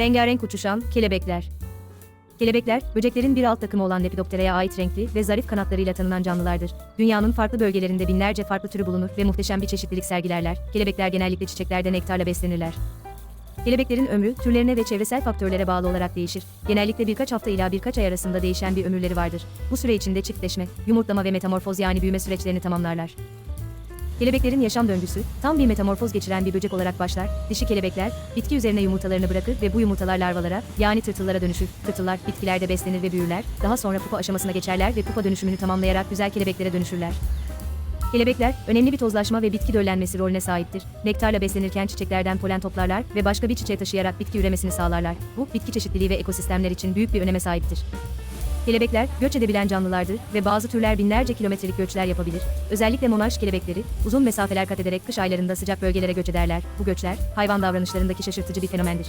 Rengarenk uçuşan kelebekler. Kelebekler, böceklerin bir alt takımı olan Lepidoptera'ya ait renkli ve zarif kanatlarıyla tanınan canlılardır. Dünyanın farklı bölgelerinde binlerce farklı türü bulunur ve muhteşem bir çeşitlilik sergilerler. Kelebekler genellikle çiçeklerde nektarla beslenirler. Kelebeklerin ömrü, türlerine ve çevresel faktörlere bağlı olarak değişir. Genellikle birkaç hafta ila birkaç ay arasında değişen bir ömürleri vardır. Bu süre içinde çiftleşme, yumurtlama ve metamorfoz yani büyüme süreçlerini tamamlarlar. Kelebeklerin yaşam döngüsü, tam bir metamorfoz geçiren bir böcek olarak başlar. Dişi kelebekler, bitki üzerine yumurtalarını bırakır ve bu yumurtalar larvalara, yani tırtıllara dönüşür. Tırtıllar, bitkilerde beslenir ve büyürler. Daha sonra pupa aşamasına geçerler ve pupa dönüşümünü tamamlayarak güzel kelebeklere dönüşürler. Kelebekler, önemli bir tozlaşma ve bitki döllenmesi rolüne sahiptir. Nektarla beslenirken çiçeklerden polen toplarlar ve başka bir çiçeğe taşıyarak bitki üremesini sağlarlar. Bu, bitki çeşitliliği ve ekosistemler için büyük bir öneme sahiptir. Kelebekler, göç edebilen canlılardır ve bazı türler binlerce kilometrelik göçler yapabilir. Özellikle monarş kelebekleri, uzun mesafeler kat ederek kış aylarında sıcak bölgelere göç ederler. Bu göçler, hayvan davranışlarındaki şaşırtıcı bir fenomendir.